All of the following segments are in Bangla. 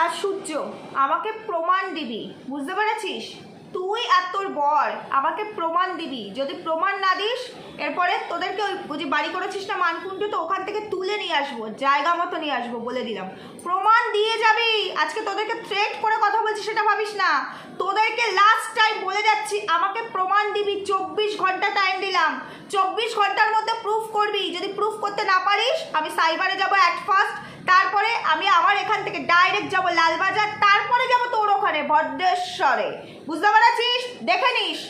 আর সূর্য, আমাকে প্রমাণ দিবি, বুঝতে পেরেছিস? তুই আর তোর বর আমাকে প্রমাণ দিবি, যদি প্রমাণ না দিস, এরপরে তোদেরকে ওই যে বাড়ি করেছিস না মানকুণ্ডু, তো ওখান থেকে তুলে নিয়ে আসব, জায়গা মতো নিয়ে আসব বলে দিলাম। প্রমাণ দিয়ে যাবি, আজকে তোদেরকে থ্রেট করে কথা বলছি সেটা ভাবিস না। তোদেরকে লাস্ট টাইম বলে যাচ্ছি, আমাকে প্রমাণ দিবি, চব্বিশ ঘণ্টা টাইম দিলাম। চব্বিশ ঘণ্টার মধ্যে প্রুফ করবি, যদি প্রুফ করতে না পারিস, আমি সাইবারে যাব অ্যাট ফার্স্ট তারপরে আমি আবার এখান থেকে ডাইরেক্ট যাব লালবাজার, তারপরে যাব তোর ওখানে, ভদ্রেশ্বরে। বুঝতে পারছিস? দেখে নিস।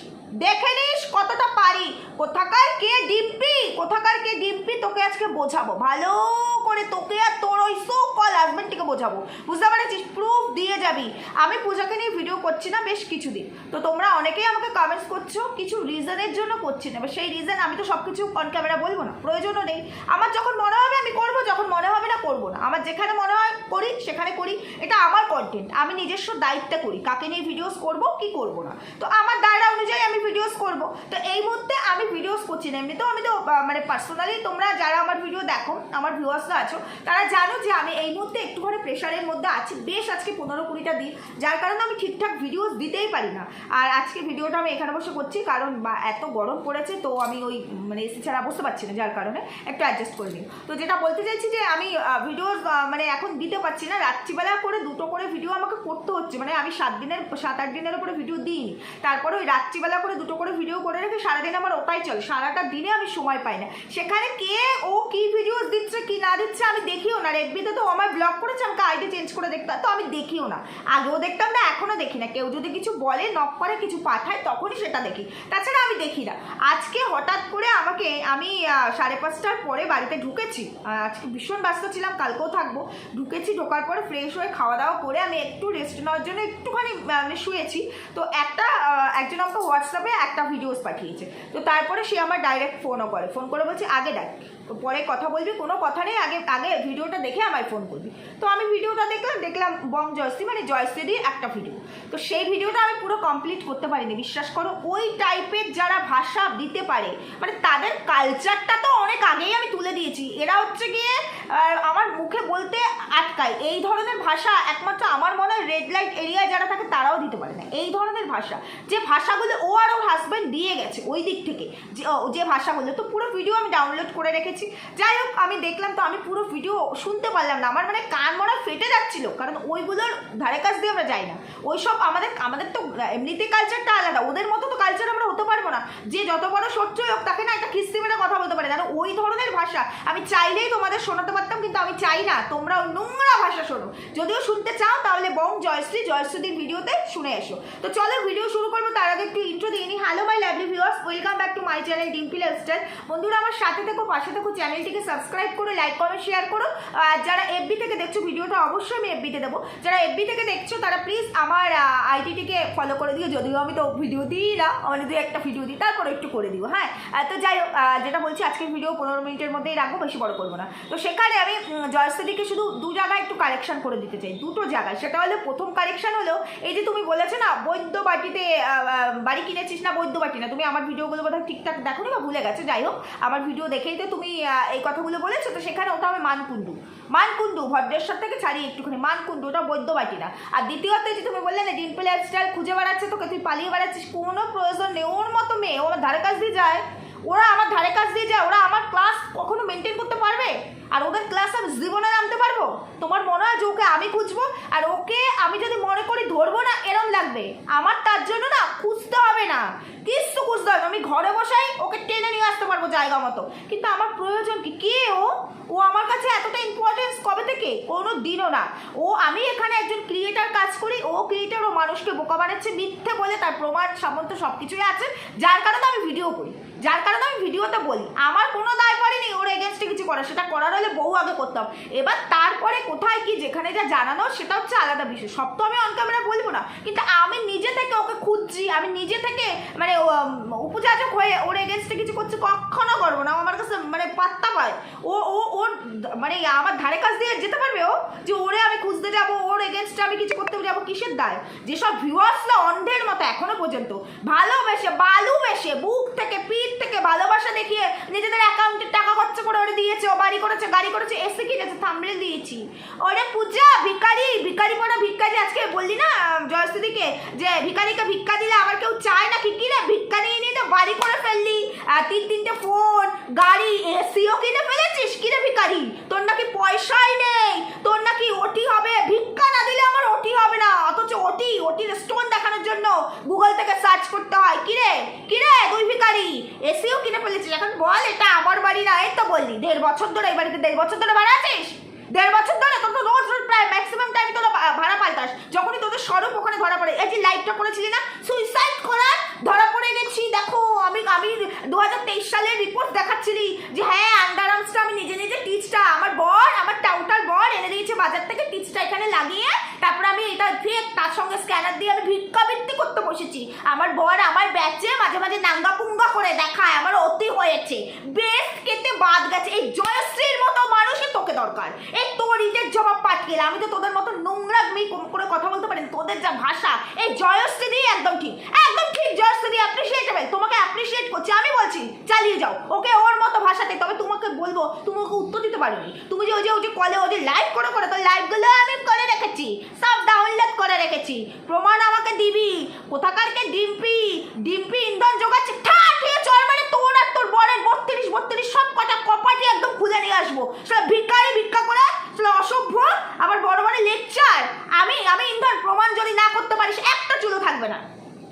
দেখে নিস কতটা পারি। কোথাকার কে ডিম্পি? কোথাকার কে ডিম্পি? তোকে আজকে বোঝাবো। ভালো করে তোকে আর তোর ওই সো কল হাজবেন্ডটিকে বোঝাবো। বুঝতে পারছিস? প্রুফ দিয়ে যাবি। আমি পূজাকে নিয়ে ভিডিও করছি না বেশ কিছুদিন। তো তোমরা অনেকেই আমাকে কমেন্টস করছ, কিছু রিজনের জন্য করছি না। সেই রিজন আমি তো সব কিছু অন ক্যামেরা বলব না। প্রয়োজনও নেই। আমার যখন মনে হবে আমি করব, যখন মনে হবে না করব না। আমার যেখানে মনে হয় করি, সেখানে করি। এটা আমার কন্টেন্ট আমি নিজস্ব দায়িত্বে করি। কাকে নিয়ে ভিডিওস করব, কি করব না। তো আমার দায়রা অনুযায়ী আমি ভিডিওস করব। তো এই মুহূর্তে আমি ভিডিওস করছি না। এমনিতেও আমি তো মানে পার্সোনালি তোমরা যারা আমার ভিডিও দেখো, আমার ভিউয়ার্সরা আছো। তারা জানো যে আমি এই মুহূর্তে একটুখানি প্রেশারের মধ্যে আছি। বেশ আজকে পনেরো কুড়িটা দিন। যার কারণে আমি ঠিকঠাক ভিডিওস দিতেই পারি না। আর আজকে ভিডিওটা আমি এখানে বসে করছি কারণ এত গরম পড়েছে তো আমি ওই মানে এসি ছাড়া বসতে পারছি না, যার কারণে একটু অ্যাডজাস্ট করে নিই। তো যেটা বলতে চাইছি যে আমি ভিডিওস মানে এখন দিতে পারছি না। রাত্রিবেলা করে দুটো করে ভিডিও আমাকে করতে হচ্ছে। মানে আমি সাত দিনের, সাত আট দিনের উপরে ভিডিও দিই তারপরে ওই রাত্রিবেলা করে দুটো করে ভিডিও করে রেখে সারাদিন আমার ওটাই চলে। সারাটা দিনে আমি সময় পাই না। সেখানে কে ও কি ভিডিওস দিচ্ছে, কি না দিচ্ছে আমি দেখিও না, রেডমিতে তো আমার ব্লক করেছে, আমাকে আইডি চেঞ্জ করে দেখতে তো আমি দেখিও না। আগেও দেখতাম না, এখনও দেখি না। কেউ যদি কিছু বলে নক করে, কিছু পাঠায়, তখনই সেটা দেখি। তাছাড়া আমি দেখি না। আজকে হঠাৎ করে আমাকে, আমি সাড়ে পাঁচটার পরে বাড়িতে ঢুকেছি। আজকে ভীষণ ব্যস্ত ছিলাম, কালকেও থাকব। ঢুকেছি, ঢোকার পরে ফ্রেশ হয়ে খাওয়া দাওয়া করে আমি একটু রেস্ট নেওয়ার জন্য একটুখানি মানে শুয়েছি। তো একটা একজন আমাকে হোয়াটসঅ্যাপে একটা ভিডিওস পাঠিয়েছে। তো তারপরে সে আমার ডাইরেক্ট ফোনও করে। ফোন করে বলছি, আগে ডাক। পরে কথা বলবি, কোনো কথা নেই, আগে আগে ভিডিওটা দেখে আমায় ফোন করবি। তো আমি ভিডিওটা দেখলাম দেখলাম বং জয়শ্রী মানে জয়শ্রীরই একটা ভিডিও তো সেই ভিডিওটা আমি পুরো কমপ্লিট করতে পারিনি, বিশ্বাস করো, ওই টাইপের যারা ভাষা দিতে পারে মানে তাদের কালচারটা তো অনেক আগেই আমি তুলে দিয়েছি। এরা হচ্ছে গিয়ে আমার মুখে বলতে আটকায়। এই ধরনের ভাষা একমাত্র আমার মনে হয় রেড লাইট এরিয়ায় যারা থাকে তারাও দিতে পারে না। এই ধরনের ভাষা, যে ভাষাগুলো ও আর ওর হাজব্যান্ড দিয়ে গেছে ওই দিক থেকে, যে ভাষাগুলো। তো পুরো ভিডিও আমি ডাউনলোড করে রেখেছি। যাই হোক, আমি দেখলাম তো আমি পুরো ভিডিও শুনতে পারলাম না। আমার মানে কান মনে ফেটে যাচ্ছিল, কারণ ওইগুলোর ধারে কাছ দিয়ে আমরা যাই না। ওই সব আমাদের আমাদের তো এমনিতে কালচারটা আলাদা। ওদের মতো তো কালচার আমরা হতে পারব না। যে যত বড় সত্যই হোক, তাকে না একটা খিস্তি মেরে কথা বলতে পারে। জানো ওই ধরনের ভাষা। আমি চাইলেই তোমাদের শোনাতে পারতাম, কিন্তু আমি চাই না। তোমরা ওই নোংরা ভাষা শোনো। যদিও শুনতে চাও, তাহলে বং জয়শ্রী জয়শ্রীদির ভিডিওতে শুনে এসো। তো চলো ভিডিও শুরু করব। তার আগে একটু ইন্ট্রো দিয়ে নিই hello my lively viewers welcome back to my channel Dimpi lifestyle বন্ধুরা, আমার সাথে থেকো, পাশে থেকো। চ্যানেলটিকে সাবস্ক্রাইব করো লাইক করো শেয়ার করো। আর যারা এফবি থেকে দেখছ ভিডিওটা অবশ্যই আমি এফবিতে দেবো। যারা এফবি থেকে দেখছ, তারা প্লিজ আমার আইডিটিকে ফলো করে দিও। যদিও আমি তো ভিডিও দিই না মানে দুই একটা ভিডিও দিই, তারপরে একটু করে দিও হ্যাঁ? তো যাই হোক যেটা বলছি, আজকের ভিডিও পনেরো মিনিটের মধ্যেই রাখব, বেশি বড় করব না। তো সেখানে আমি জয়শ্রীদিকে শুধু দু জায়গায় একটু কারেকশন করে দিতে চাই, দুটো জায়গায়। সেটা হলো প্রথম কারেকশন হলো, এই যে তুমি বলেছ না, বৈদ্য বাটিতে বাড়ি কিনেছিস না, বৈদ্য বাটি না? তুমি আমার ভিডিওগুলো বোধহয় ঠিকঠাক দেখো না বা ভুলে গেছো? যাই হোক, আমার ভিডিও দেখেই তো তুমি এই কথাগুলো বলেছ, তো সেখানে ওটা হবে মানকুণ্ডু। মানকুণ্ডু, ভদ্রেশ্বর থেকে ছাড়িয়ে একটুখানি। মানকুণ্ডু, ওটা বৈদ্য বাটি না। আর দ্বিতীয়ত যে তুমি বললে না ডিম্পল স্টাইল খুঁজে বেড়াচ্ছে তোকে, তুই পালিয়ে বেড়াচ্ছিস, কোনো প্রয়োজন নেই। ওর মতো মেয়ে, ও আমার ধারে কাছ দিয়ে যায়। ওরা আমার ধারে কাছ দিয়ে যায়, ওরা আমার ক্লাস কখনো মেনটেন করতে পারবে? আর ওদের ক্লাস আমি জীবনে নামতে পারব? তোমার মনে হয় যে ওকে আমি খুঁজবো? আর ওকে আমি যদি মনে করি ধরবো না, এরম লাগবে। আমার তার জন্য না, খুঁজতে হবে না। না। আমি ঘরে বসাই ওকে টেনে নিয়ে আসতে পারব জায়গা মতো। কিন্তু আমার প্রয়োজন কি? কে ও? ও আমার কাছে এতটা ইম্পর্টেন্স কবে থেকে? কোনো দিনও না। ও, আমি এখানে একজন ক্রিয়েটার কাজ করি, ও ক্রিয়েটার ও মানুষকে বোকা বানাচ্ছে মিথ্যে বলে তার প্রমাণ সামন্ত সব কিছুই আছে। যার কারণে আমি ভিডিও করি। যার কারণে আমি ভিডিওতে বলি। আমার কোনো দায় পড়েনি ওর এগেনস্টে কিছু করা সেটা করার হলে বহু আগে করতাম। এবার তারপরে কোথায় কি যেখানে যা জানানো, সেটা হচ্ছে আলাদা বিষয়। সব তো আমি অন ক্যামেরা বলব না। কিন্তু আমি নিজে থেকে ওকে খুঁজছি আমি নিজে থেকে মানে উম, উপযাচক হয়ে ওর এগেনস্টে কিছু করছি কখনো করব না। আমার কাছে মানে পাত্তা পায়। ও ও ওর মানে আমার ধারে কাছ দিয়ে যেতে পারবে ও? যে ওরে আমি খুঁজতে যাব ওর এগেনস্টে আমি কিছু করতে যাব কিসের দায়? যেসব ভিউয়ার্সরা অন্ধের মতো এখনও পর্যন্ত ভালোবেসে বালুবেসে বুক থেকে পিঠ থেকে ভালোবাসা দেখিয়ে নিজেদের অ্যাকাউন্টে টাকা খরচা করে ওরে দিয়েছে ও বাড়ি করেছে গাড়ি করেছে এসে কি যাচ্ছে থামড়ে দিয়েছি। ওরে পূজা ভিকারি ভিকারি পড়া যে আজকে বললি না? জয়স্তুতিকে যে ভিকারিকে ভিক্ষা দিলে আবার কেউ চায় না, কি রে? ভিক্ষা নিয়ে নিয়ে তো বাড়ি করে ফেললি। তিন, তিনটে ফোন গাড়ি এসিও কিনে ফেলেছিস? কি রে ভিকারি তোর নাকি পয়সাই নেই। তোর নাকি ওটি হবে। ভিক্ষা না দিলে আমার ওটি হবে না। অথচ ওটি, ওটির স্টোন দেখানোর জন্য গুগল থেকে সার্চ করতে হয়। কি রে? কি রে তুই ভিকারি এসিও কিনে ফেলেছিস? এখন বল, এটা আমার বাড়ি না, এই তো বললি। দেড় বছর ধরে এই বাড়িতে দেড় বছর ধরে ভাড়া আছিস দেড় বছর ধরে তোর তো রোজ রোজ প্রায় ম্যাক্সিমাম টাইম তোরা ভা- ভাড়া পাল্টাস যখনই তোদের স্বরূপ ওখানে ধরা লাইভটা করেছিলি না? সুইসাইড করার ধরা পড়ে গেছি। দেখো, আমি আমি দু হাজার তেইশ সালের রিপোর্ট দেখাচ্ছিলি যে হ্যাঁ আন্ডার আর্মসটা আমি নিজে নিজে টিচটা আমার বর, আমার টাউটার বর এনে দিয়েছে বাজার থেকে টিচটা এখানে লাগিয়ে। তারপরে আমি এটা ফেক তার সঙ্গে স্ক্যানার দিয়ে আমি ভিক্ষাবৃত্তি করতে বসেছি। আমার বর আমার ব্যাচে মাঝে মাঝে নাঙ্গা পুঙ্গা করে দেখায়, আমার অতি হয়েছে। বেস্ট কেটে বাদ গেছে। এই জয়শ্রীর মতো দরকার। এই তোর ঈদের জবাব পাঠিয়ে আমি তো তোদের মতো নোংরা মেয়ে করে কথা বলতে পারি তোদের যা ভাষা, এই জয়শ্রী দিয়ে একদম ঠিক। একদম ঠিক জয়শ্রী দিয়ে অ্যাপ্রিসিয়েটেবল তোমাকে অ্যাপ্রিসিয়েট করছি, আমি বলছি, চালিয়ে যাও। ওকে ওর মতো ভাষাতে, তবে তোমাকে বলব, তুমি ওকে উত্তর দিতে পারোনি। তুমি যে ওই যে ওই যে কলে ওই যে লাইভ করে করে, তো লাইভগুলো আমি করে রেখেছি। সব ডাউনলোড করে রেখেছি। প্রমাণ আমাকে দিবি। কোথাকারকে ডিম্পি ডিম্পি ইন্ধন জোগাচ্ছে ঠাট হয়ে চল মানে তোর আর তোর বরের বত্রিশ বত্রিশ সব কটা কপাটি একদম খুলে নিয়ে আসব সেটা ভিক্ষারি ভিক্ষা করে সেটা অসভ্য আবার বড় বড় লেকচার আমি আমি ইন্ধন প্রমাণ যদি না করতে পারিস একটা চুলো থাকবে না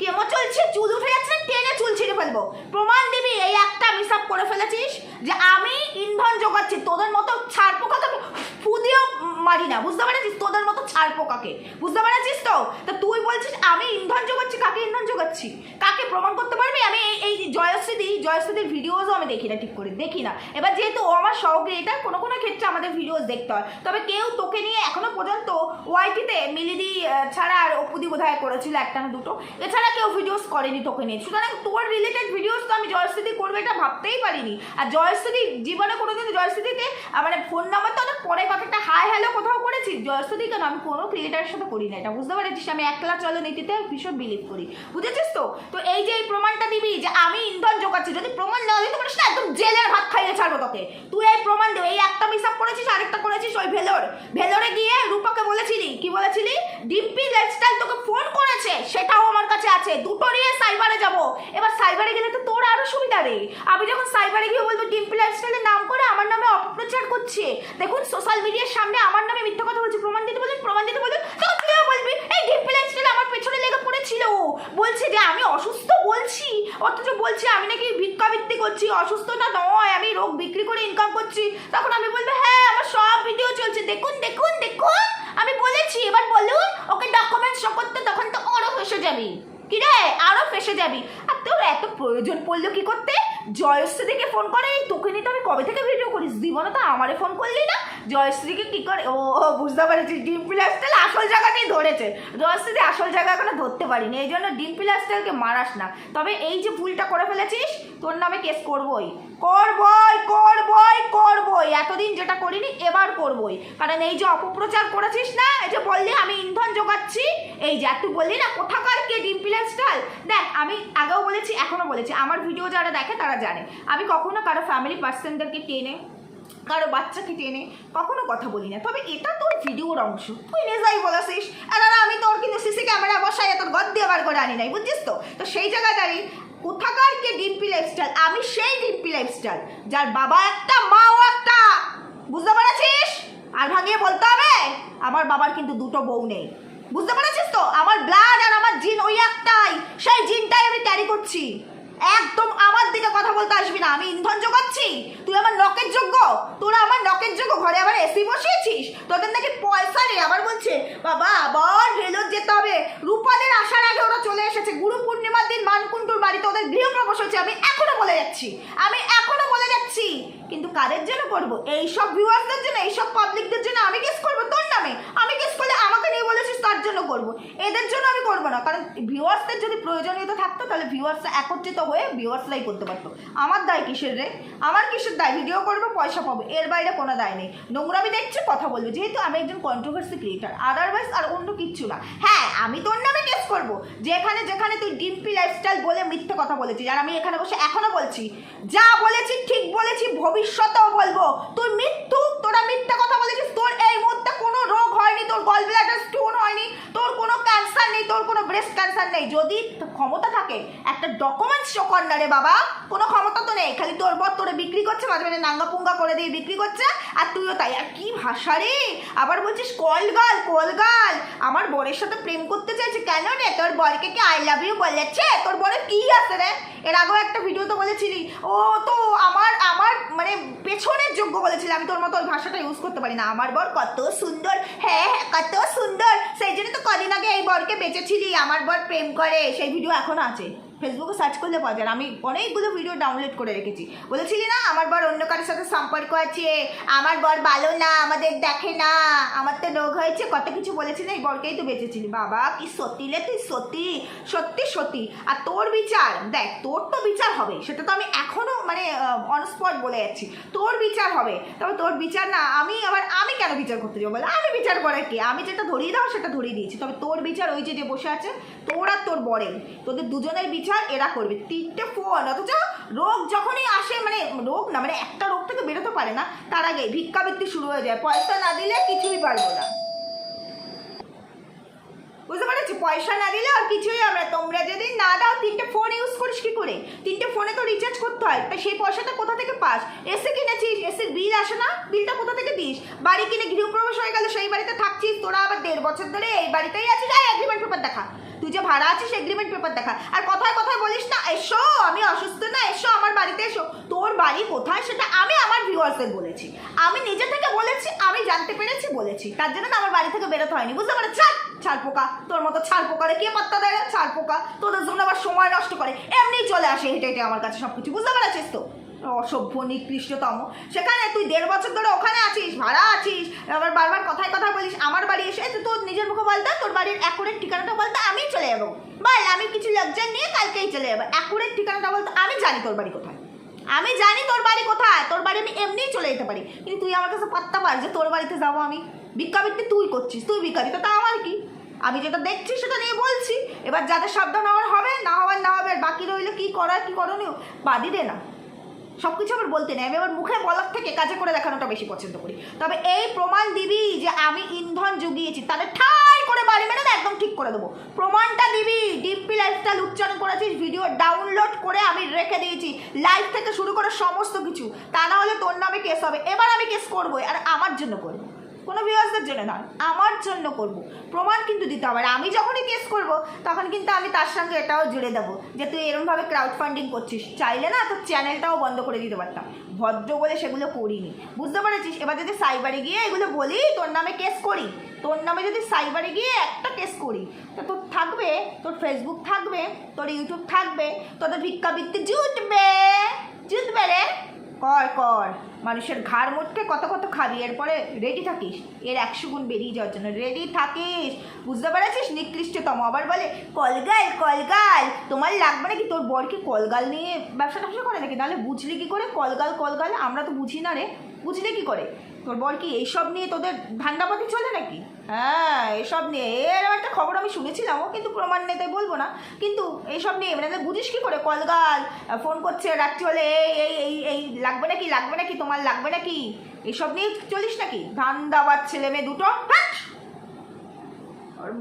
কেমন চলছে চুল উঠে যাচ্ছে না টেনে চুল ছিঁড়ে ফেলব প্রমাণ দিবি এই একটা মিস আপ করে ফেলেছিস যে আমি ইন্ধন জোগাচ্ছি তোদের মতো ছাড় পোকাকে আমি ফু দিয়েও মারি না বুঝতে পেরেছিস তোদের মতো ছাড় পোকাকে বুঝতে পেরেছিস তো তা তুই বলছিস আমি ইন্ধন জোগাচ্ছি কাকে ইন্ধন জোগাচ্ছি কাকে প্রমাণ করতে পারবি? আমি এই এই জয়শ্রীদি জয়শ্রীদির ভিডিওজও আমি দেখি না ঠিক করে দেখি না। এবার যেহেতু ও আমার সহক্রিয়েটার কোনো কোনো ক্ষেত্রে আমাদের ভিডিওস দেখতে হয়। তবে কেউ তোকে নিয়ে এখনও পর্যন্ত ওয়াইটিতে মিলিদি ছাড়া আর অপুদি বোধহয় করেছিল একটা না দুটো। এছাড়া কেউ ভিডিওস করেনি তোকে নিয়ে। সুতরাং তোর রিলেটেড ভিডিওস তো আমি জয়শ্রীদি করবে এটা ভাবতেই পারিনি। আর জয়শ্রী জীবনে কোনোদিন জয়শ্রীদিকে আহ, মানে ফোন নাম্বার তো অনেক পরে কথা একটা হাই হ্যালো কোথাও করেছি জয়শ্রী কেন আমি কোনো ক্রিয়েটারের সাথে করি না। এটা বুঝতে পারছিস আমি একলা চলো নীতিতে ভীষণ বিলিভ করি। বুঝেছিস তো? তো এই যে এই প্রমাণটা দিবি যে আমি ইন্ধন জোগাচ্ছি। যদি প্রমাণ না দিতে পারিস না একদম জেলের ভাত খাইয়ে ছাড়বো তোকে। তুই এই প্রমাণ দে, এই একটা মিসাপ করেছিস, আরেকটা করেছিস ওই ভেলোর। ভেলোরে গিয়ে রূপাকে বলেছিলি, কি বলেছিলি? ডিম্পি লাইফস্টাইল তোকে ফোন করেছে, সেটাও আমার কাছে আছে। দুটো নিয়ে সাইবারে যাব। এবার সাইবারে গেলে তো তোর আরও সুবিধা রে। আমি যখন সাইবারে গিয়ে বলব, ডিম্পি লাইফস্টাইলের নাম করে আমার নামে অপপ্রচার করছে। দেখুন সোশ্যাল মিডিয়ার সামনে আমার নামে মিথ্যা কথা বলছে প্রমাণ প্রমাণ দিতে বলুন তখন তুইও বলবি এই ডিম্পি লাইফস্টাইল আমার পেছনে লেগে পড়েছিল বলছে যে আমি অসুস্থ বলছি অথচ বলছি আমি নাকি ভিক্ষাবৃত্তি করছি, অসুস্থতা নয়, আমি রোগ বিক্রি করে ইনকাম করছি। তখন আমি বলব হ্যাঁ আমার সব ভিডিও চলছে। দেখুন দেখুন দেখুন। আমি বলেছি, এবার বলুন, ওকে ডকুমেন্টস করতে তখন তো আরও ফেসে যাবি। কি রে? আরও ফেসে যাবি। আর তোর এত প্রয়োজন পড়ল কি করতে? জয়শ্রীকে ফোন করে, এই তোকে নিয়ে তো আমি কবে থেকে ভিডিও করিস? জীবনে তো আমারে ফোন করলি না? জয়শ্রীকে কি করে? ও বুঝতে পারছি ডিম্পি লাইফস্টাইল আসল জায়গাতেই ধরেছে। জয়শ্রী আসল জায়গা এখনও ধরতে পারিনি, এই জন্য ডিম্পি লাইফস্টাইলকে মারাস না। তবে এই যে ভুলটা করে ফেলেছিস, তোর নামে কেস করবই। করবই করবই করবই। এতদিন যেটা করিনি, এবার করবই। কারণ এই যে অপপ্রচার করেছিস না, এই যে বললি আমি ইন্ধন জোগাচ্ছি, এই যে তুই বললি না, কোথাকার কে ডিম্পি লাইফস্টাইল দেখ, আমি আগেও বলেছি এখনও বলেছি। আমার ভিডিও যারা দেখে তারা জানে। আমি কখনো কারও ফ্যামিলি পার্সনদেরকে টেনে, কারও বাচ্চাকে টেনে কখনো কথা বলি না। তবে এটা তোর ভিডিওর অংশ। তুই নিজেই বলেছিস আর আর আমি তোর কিন্তু সিসি ক্যামেরা বসাই তোর গদ দিয়ে বার করে আনি নাই। বুঝছিস তো? তো সেই জায়গায় দাঁড়িয়ে কোথাকার কে ডিম্পি লাইফস্টাইল আমি সেই ডিম্পি লাইফস্টাইল যার বাবা একটা, মাও একটা। বুঝতে পেরেছিস? আর ভাঙিয়ে বলতে হবে, আমার বাবার কিন্তু দুটো বউ নেই। বুঝতে পেরেছিস তো? আমার ব্লাড আর আমার জিন ওই একটাই। সেই জিনটাই আমি ক্যারি করছি। একদম আমার দিকে কথা বলতে আসবি না। আমি ইন্ধন জোগাচ্ছি তুই আমার নকের যোগ্য। তোরা আমার নকের যোগ্য। ঘরে আবার এসি বসিয়েছিস? তোদের নাকি পয়সা নেই। আবার বলছে, বাবা আবার ভেলোর যেতে হবে। রূপাদের আসার আগে ওরা চলে এসেছে। গুরু পূর্ণিমার দিন মানকুন্টুর বাড়িতে ওদের গৃহপ্রবেশ হচ্ছে আমি এখনও বলে যাচ্ছি। আমি এখনও বলে যাচ্ছি। কিন্তু কাদের জন্য করব? এইসব ভিউয়ার্সদের জন্য, এইসব পাবলিকদের জন্য আমি কিস করব? তোর নামে? আমি কিস করলে আমাকে নিয়ে বলেছিস, তার জন্য করব। এদের জন্য আমি করব না। কারণ ভিউয়ার্সদের যদি প্রয়োজনীয়তা থাকতো, তাহলে ভিউয়ার্সরা একত্রিত হয়ে ভিউয়ার্সরাই করতে পারতো। আমার দায় কিসের রে? আমার কিসের দায়? ভিডিও করব, পয়সা পাবো। এর বাইরে কোনো দায় নেই। নোংরামি দেখছি? কথা বলব। যেহেতু আমি একজন কন্ট্রোভার্সি ক্রিয়েটার আদারওয়াইজ আর অন্য কিচ্ছু না। হ্যাঁ আমি তোর নামে কেস করব। যেখানে যেখানে তুই ডিম্পি লাইফস্টাইল বলে মিথ্যে কথা বলেছিস, আর আমি এখানে বসে এখনও বলছি, যা বলেছি, ঠিক বলেছি, ভবিষ্যতেও বলব। তুই মৃত্যু, তোরা মিথ্যে কথা বলেছিস, তোর এই মুহূর্তে কোনো রোগ হয়নি, তোর গল ব্লাডার স্টোন হয়নি, তোর নেই, তোর কোনো ব্রেস্ট ক্যান্সার নেই। যদি ক্ষমতা থাকে, একটা ডকুমেন্টস শো কর না রে বাবা। কোনো ক্ষমতা তো নেই, খালি তোর বর তোরে বিক্রি করছে, মাঝে মাঝে নাঙ্গা পুঙ্গা করে দিয়ে বিক্রি করছে, আর তুইও তাই। আর কি ভাষা রে? আবার বলছিস কলগাল কলগাল আমার বরের সাথে প্রেম করতে চাইছে কেন রে? তোর বরকে কি আই লাভ ইউ বলেছে? তোর বরের কি আছে রে? এর আগেও একটা ভিডিও তো বলেছিলি। ও তো আমার আমার মানে পেছনের যোগ্য বলেছিলাম। আমি তোর মতো ওই ভাষাটা ইউজ করতে পারি না। আমার বর কত সুন্দর হ্যাঁ হ্যাঁ কত সুন্দর সেই জন্য তো কদিন আগে এই বরকে বেঁচেছিলি আমার বর প্রেম করে সেই ভিডিও এখন আছে। ফেসবুকে সার্চ করলে পাওয়া যায়। আমি অনেকগুলো ভিডিও ডাউনলোড করে রেখেছি। বলেছিলি না, আমার বর অন্য কারোর সাথে সম্পর্ক আছে? আমার বর ভালো না, আমাদের দেখে না। আমার তো রোগ হয়েছে, কত কিছু বলেছিলি এই বরকেই তো বেঁচেছিলি। বাবা, কি সত্যি লে তুই সত্যি সত্যি সত্যি। আর তোর বিচার, দেখ, তোর তো বিচার হবে। সেটা তো আমি এখনও মানে অনস্পট বলে যাচ্ছি। তোর বিচার হবে। তবে তোর বিচার না, আমি আবার, আমি কেন বিচার করতে যাব বলে? আমি বিচার করে কি? আমি যেটা ধরিয়ে দাও, সেটা ধরিয়ে দিয়েছি। তবে তোর বিচার ওই যে যে বসে আছে, তোর আর তোর বরের। তোদের দুজনের বিচার এরা করবে। তিনটে ফোন অথচ রোগ যখনই আসে মানে রোগ না মানে একটা রোগ থেকে বেরোতে পারে না, তার আগে ভিক্ষাবৃত্তি শুরু হয়ে যায়। পয়সা না দিলে কিছুই পারব না। বুঝতে পারছি? পয়সা না দিলে আর কিছুই আমরা তোমরা যদি না দাও, তিনটে ফোন ইউজ করিস কি করে? তিনটে ফোনে তো রিচার্জ করতে হয়। তা সেই পয়সাটা কোথা থেকে পাস? এসে কিনেছিস? এসে বিল আসে না? বিলটা কোথা থেকে দিস? বাড়ি কিনে গৃহপ্রবেশ হয়ে গেল, সেই বাড়িতে থাকছিস? তোরা আবার দেড় বছর ধরে এই বাড়িতেই আছিস? আর এগ্রিমেন্ট পেপার দেখা। যে ভাড়া আছিস এগ্রিমেন্ট পেপার দেখা আর কথায় কথায় বলিস না, এসো, আমি অসুস্থ না, এসো, আমার বাড়িতে এসো। তোর বাড়ি কোথায় সেটা আমি আমার ভিউয়ার্সদের বলেছি। আমি নিজে থেকে বলেছি, আমি জানতে পেরেছি, বলেছি। তার জন্য না আমার বাড়ি থেকে বেরোতে হয়নি, বুঝতে পারো ছাড় ছাড় পোকা। তোর মতো ছাড় পোকারে কে পাত্তা দেয়? ছাড় পোকা। তোদের জন্য আবার সময় নষ্ট করে। এমনিই চলে আসে হেঁটে হেঁটে আমার কাছে সব কিছু বুঝতে পেরেছিস তো? অসভ্য, নিকৃষ্টতম। সেখানে তুই দেড় বছর ধরে ওখানে আছিস, ভাড়া আছিস, আবার বারবার কথায় কথা বলিস, আমার বাড়ি এসে তোর নিজের মুখে বলতে, তোর বাড়ির অ্যাকুরেট ঠিকানাটা বলতে আমি চলে যাব। বল, আমি কিছু লোকজন নিয়ে কালকেই চলে যাব। অ্যাকুরেট ঠিকানাটা বলতে, আমি জানি তোর বাড়ি কোথায়। আমি জানি তোর বাড়ি কোথায়, তোর বাড়ি আমি এমনিই চলে যেতে পারি। কিন্তু তুই আমার কাছে পাত্তা পার যে তোর বাড়িতে যাব আমি। ভিক্ষাবৃত্তি তুই করছিস, তুই ভিক্ষাবি তো আমার কি? আমি যেটা দেখছি সেটা নিয়ে বলছি। এবার যাদের সাবধান হওয়ার হবে, না হওয়ার না হবে বাকি রইলে কি করার কি করণীয়? বাদি দে না। সব কিছু আমার বলতে নেই। আমি আমার মুখে বলার থেকে কাজে করে দেখানোটা বেশি পছন্দ করি। তবে এই প্রমাণ দিবি যে আমি ইন্ধন জুগিয়েছি, তাহলে ঠাই করে বাড়ি মেনে না একদম ঠিক করে দেবো। প্রমাণটা দিবি, ডিম্পি লাইফটা উচ্চারণ করেছিস ভিডিও ডাউনলোড করে আমি রেখে দিয়েছি লাইভ থেকে শুরু করে সমস্ত কিছু। তা না হলে তোর নামে কেস হবে। এবার আমি কেস করব আর আমার জন্য করব। কোনো ভিউয়ার্সদের জন্য নয়, আমার জন্য করব। প্রমাণ কিন্তু দিতে হবে। আমি যখনই কেস করব, তখন কিন্তু আমি তার সঙ্গে এটাও জুড়ে দেবো যে তুই এরমভাবে ক্রাউড ফান্ডিং করছিস। চাইলে না, তোর চ্যানেলটাও বন্ধ করে দিতে পারতাম। ভদ্র বলে সেগুলো করিনি। বুঝতে পেরেছিস? এবার যদি সাইবারে গিয়ে এগুলো বলি, তোর নামে কেস করি। তোর নামে যদি সাইবারে গিয়ে একটা কেস করি, তা তোর থাকবে, তোর ফেসবুক থাকবে, তোর ইউটিউব থাকবে, তোদের ভিক্ষাবৃত্তি জুটবে। জুটবে রে। কর কর মানুষের ঘাড় মুটকে কত কত খাবি, এরপরে রেডি থাকিস। এর একশো গুণ বেরিয়ে যাওয়ার জন্য রেডি থাকিস। বুঝতে পেরেছিস? নিকৃষ্টতম। আবার বলে, কলগাল কলগাল, তোমার লাগবে নাকি তোর বরকে কলগাল নিয়ে ব্যবসা ট্যাবসা করে নাকি? নাহলে বুঝলি কী করে? কলগাল কলগাল, আমরা তো বুঝি না রে। বুঝলি কী করে? তোর বর কি এইসব নিয়ে তোদের ধান্দাপাতি চলে নাকি? হ্যাঁ এসব নিয়ে। এর একটা খবর আমি শুনেছিলাম, ও কিন্তু প্রমাণ নেই বলব না। কিন্তু এইসব নিয়ে মানে বুঝিস কি করে? কলগাল ফোন করছে রাত্রি হলে, এই এই এই এই, লাগবে নাকি লাগবে নাকি, তোমার লাগবে নাকি? এইসব নিয়ে চলিস নাকি? ধান্দাবাদ ছেলে মেয়ে দুটো হ্যাঁ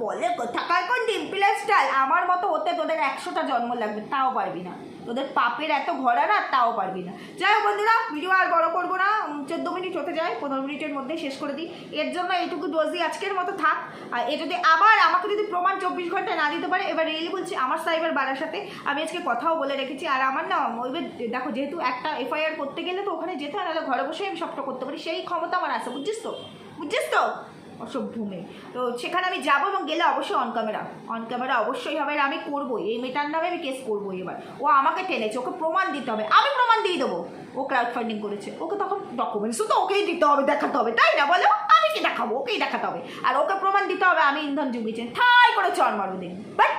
বলে, কোথাকার কোন ডিম্পি স্টাইল আমার মতো হতে তোদের একশোটা জন্ম লাগবে, তাও পারবি না। তোদের পাপের এত ঘোরা না, তাও পারবি না। যাই হোক বন্ধুরা ভিডিও আর বড় করব না। চোদ্দ মিনিট হতে যায়, পনেরো মিনিটের মধ্যে শেষ করে দিই। এর জন্য এইটুকু ডোজ দিই আজকের মতো, থাক। আর এ যদি আবার আমাকে যদি প্রমাণ চব্বিশ ঘণ্টা না দিতে পারে, এবার রিয়েলি বলছি আমার সাইবার বাড়ার সাথে আমি আজকে কথাও বলে রেখেছি। আর আমার না, ওই দেখো, যেহেতু একটা এফআইআর করতে গেলে তো ওখানে যেতে হয়, নাহলে ঘরে বসে আমি সবটা করতে পারি। সেই ক্ষমতা আমার আছে, বুঝছিস তো? বুঝছিস তো? অসভ্য মেয়ে। তো সেখানে আমি যাব এবং গেলে অবশ্যই অন ক্যামেরা অন ক্যামেরা অবশ্যই হবে আর আমি করবোই। এই মেটার নামে আমি কেস করব এবার। ও আমাকে টেনেছে, ওকে প্রমাণ দিতে হবে। আমি প্রমাণ দিয়ে দেবো। ও ক্রাউড ফান্ডিং করেছে। ওকে তখন ডকুমেন্টসও তো ওকেই দিতে হবে, দেখাতে হবে। তাই না বলো? আমি কি দেখাবো? ওকেই দেখাতে হবে। আর ওকে প্রমাণ দিতে হবে আমি ইন্ধন জুগিয়েছি। থাই করে চর মারবো দিন। বাট